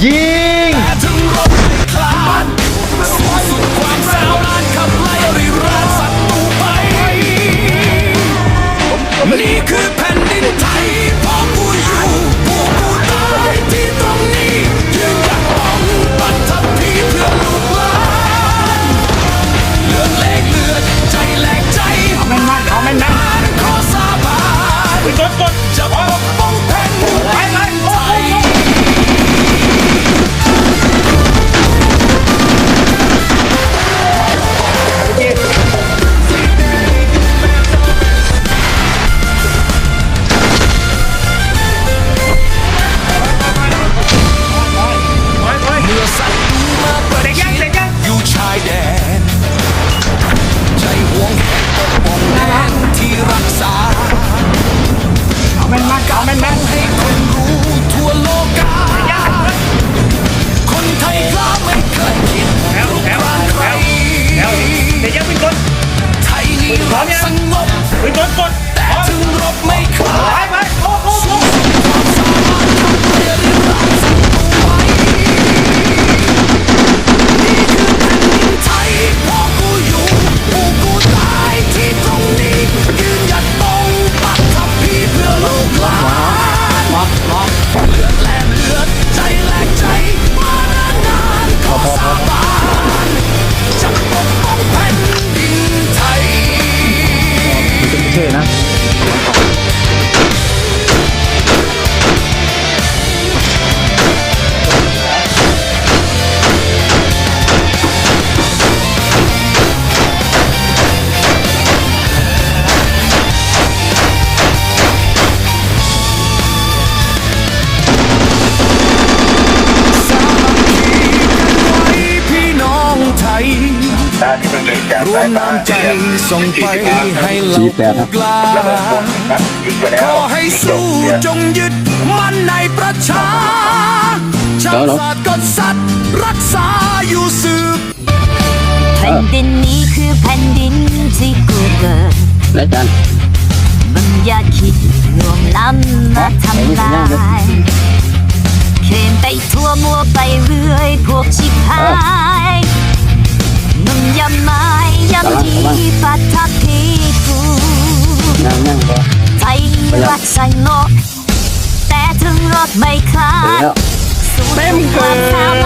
赢。 รวมน้ำใจส่งไปให้เหล่าผู้กล้ายิงไปแล้ขวอให้สู้จงยึดมั่นในประชาชาติศาสตร์กษัตริย์รักษาอยู่สืบแผ่นดินนี้คือแผ่นดินที่กูเกิดและจันมึงอย่าคิดล่วงล้ำมาทำลายเข็นไปทั่วมัวไปเรื่อยพวกชิบหาย นั่งนั่งก็ไทยรักสงบแต่ถึงรถไม่คลาเดี๋ยวดสู้ความสาม